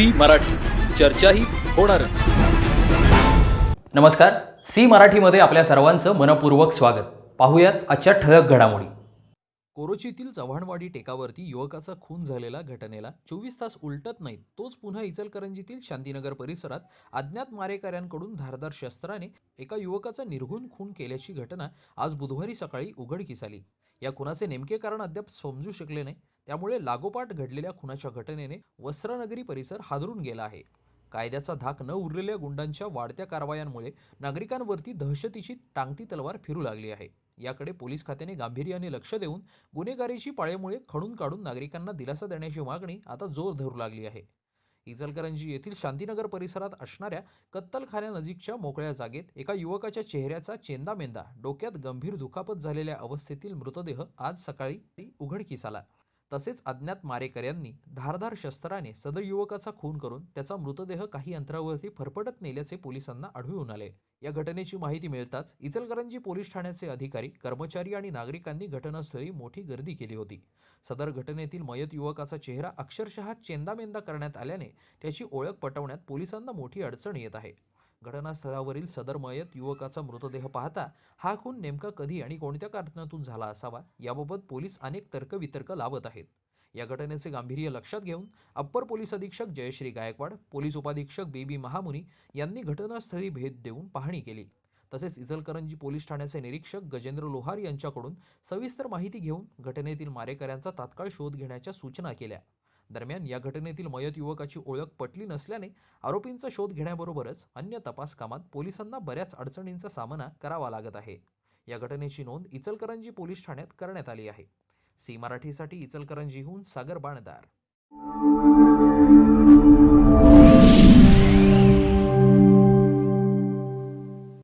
C Marathi. चर्चाही होणारच. नमस्कार. सी मराठीमध्ये आपल्या सर्वांचं मनपूर्वक स्वागत. पाहूयात आजच्या ठळक घडामोडी. कोरोचीतील चव्हाणवाडी टेकावरती युवकाचा खून झालेला घटनेला चोवीस तास उलटत नाहीत तोच पुन्हा इचलकरंजीतील शांतीनगर परिसरात अज्ञात मारेकऱ्यांकडून धारदार शस्त्राने एका युवकाचा निर्घुण खून केल्याची घटना आज बुधवारी सकाळी उघडकीस आली. या खुनाचे नेमके कारण अद्याप समजू शकले नाही त्यामुळे लागोपाठ घडलेल्या खुनाच्या घटनेने वस्त्रनगरी परिसर हादरून गेला आहे. कायद्याचा धाक न उरलेल्या गुंडांच्या वाढत्या कारवायांमुळे नागरिकांवरती दहशतीची टांगती तलवार फिरू लागली आहे. याकडे पोलीस खात्याने गांभीर्याने लक्ष देऊन गुन्हेगारीची पाळेमुळे खणून काढून नागरिकांना दिलासा देण्याची मागणी आता जोर धरू लागली आहे. इचलकरंजी येथील शांतीनगर परिसरात असणाऱ्या कत्तलखान्यानजीकच्या मोकळ्या जागेत एका युवकाच्या चेहऱ्याचा चेंदामेंदा डोक्यात गंभीर दुखापत झालेल्या अवस्थेतील मृतदेह आज सकाळी उघडकीस आला. तसेच अज्ञात मारेकऱ्यांनी धारधार शस्त्राने सदर युवकाचा खून करून त्याचा मृतदेह काही अंतरावरती फरफटत नेल्याचे पोलिसांना आढळून आले. या घटनेची माहिती मिळताच इचलकरंजी पोलीस ठाण्याचे अधिकारी कर्मचारी आणि नागरिकांनी घटनास्थळी मोठी गर्दी केली होती. सदर घटनेतील मयत युवकाचा चेहरा अक्षरशः चेंदामेंदा करण्यात आल्याने त्याची ओळख पटवण्यात पोलिसांना मोठी अडचण येत आहे. घटनास्थळावरील सदर मयत युवकाचा मृतदेह पाहता हा खून नेमका कधी आणि कोणत्या कारणातून झाला असावा याबाबत पोलीस अनेक तर्कवितर्क लावत आहेत. या घटनेचे गांभीर्य लक्षात घेऊन अप्पर पोलीस अधीक्षक जयश्री गायकवाड पोलीस उपाधीक्षक बी बी महामुनी यांनी घटनास्थळी भेट देऊन पाहणी केली. तसेच इचलकरंजी पोलीस ठाण्याचे निरीक्षक गजेंद्र लोहार यांच्याकडून सविस्तर माहिती घेऊन घटनेतील मारेकऱ्यांचा तात्काळ शोध घेण्याच्या सूचना केल्या. दरम्यान या घटनेतील मयत युवकाची ओळख पटली नसल्याने आरोपींचा शोध घेण्याबरोबरच अन्य तपास कामात पोलिसांना बऱ्याच अडचणींचा सामना करावा लागत आहे. या घटनेची नोंद इचलकरंजी पोलीस ठाण्यात करण्यात आली आहे. सी मराठीसाठी इचलकरंजीहून सागर बाणदार.